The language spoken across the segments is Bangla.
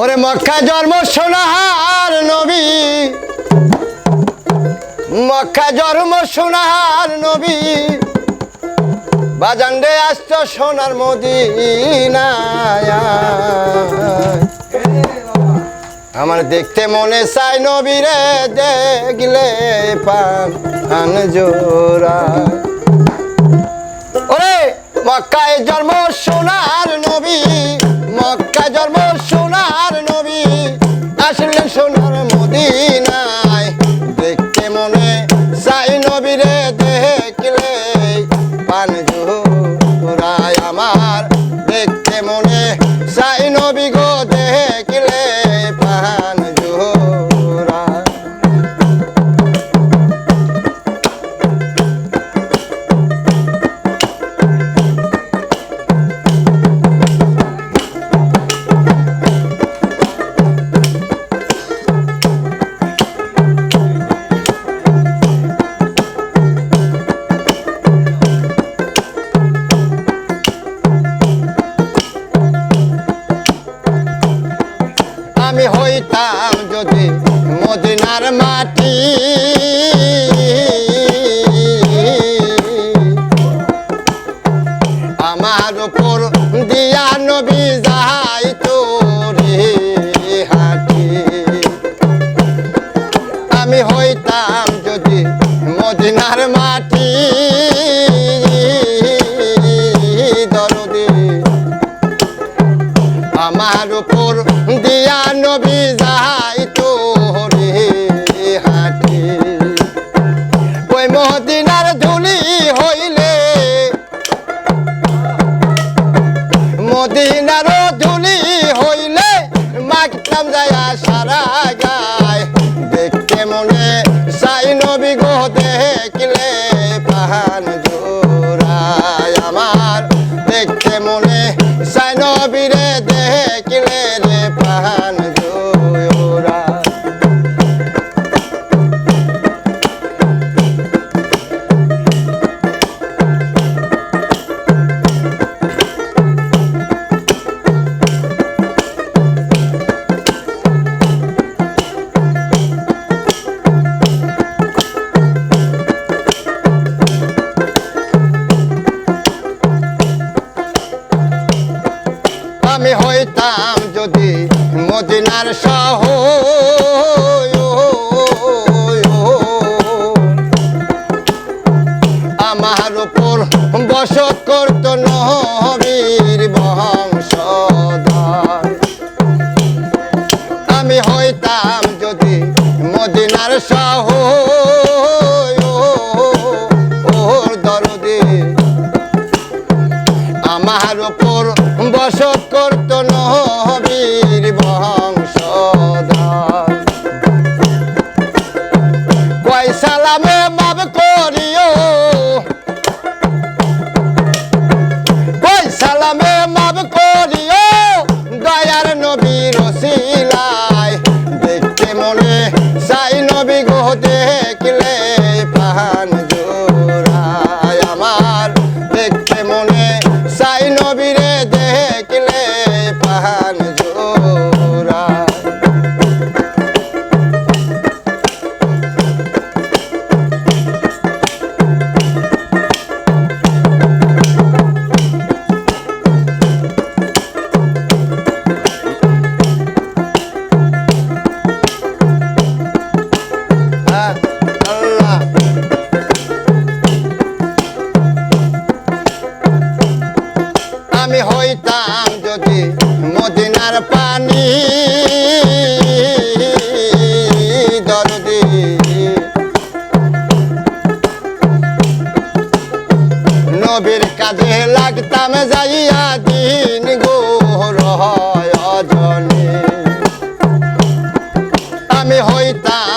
ওরে মক্কা জন্ম সোনাহার নবী। মক্কা জন্ম সোনাহার নবী। বাজান রে আসত সোনার মদিনায়। আমার দেখতে মনে চাই নবীরে দেখলে পান জোরা ওরে মক্কায় জন্ম সোনার যাই নবী গো দেহে no be মনে সাইনবিরে দেহে কিল হরির বংশধর আমি হইতাম যদি মদিনার সহ আমার ওপর বসত করত নহবীর বংশধর কয় সালামে নবীর কাজে লাগতাম যাইয়া দিন গো রহয় আমি হইতাম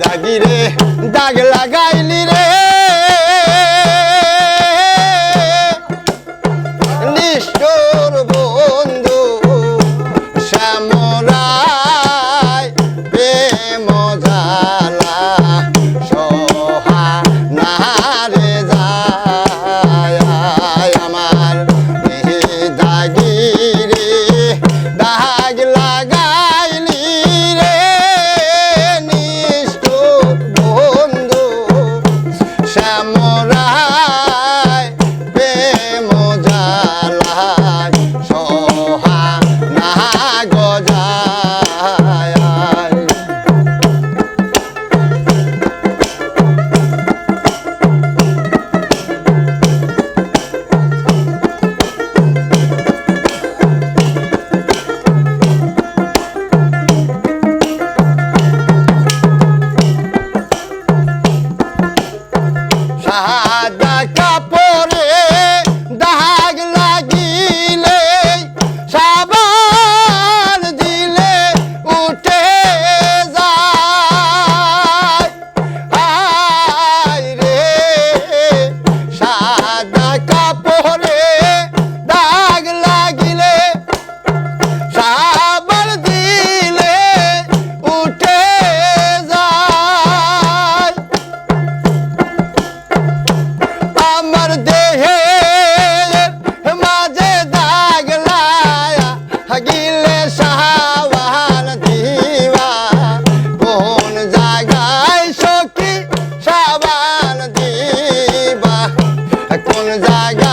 দাগি রে দাগ লাগা সাদা কাপড়ে cause I got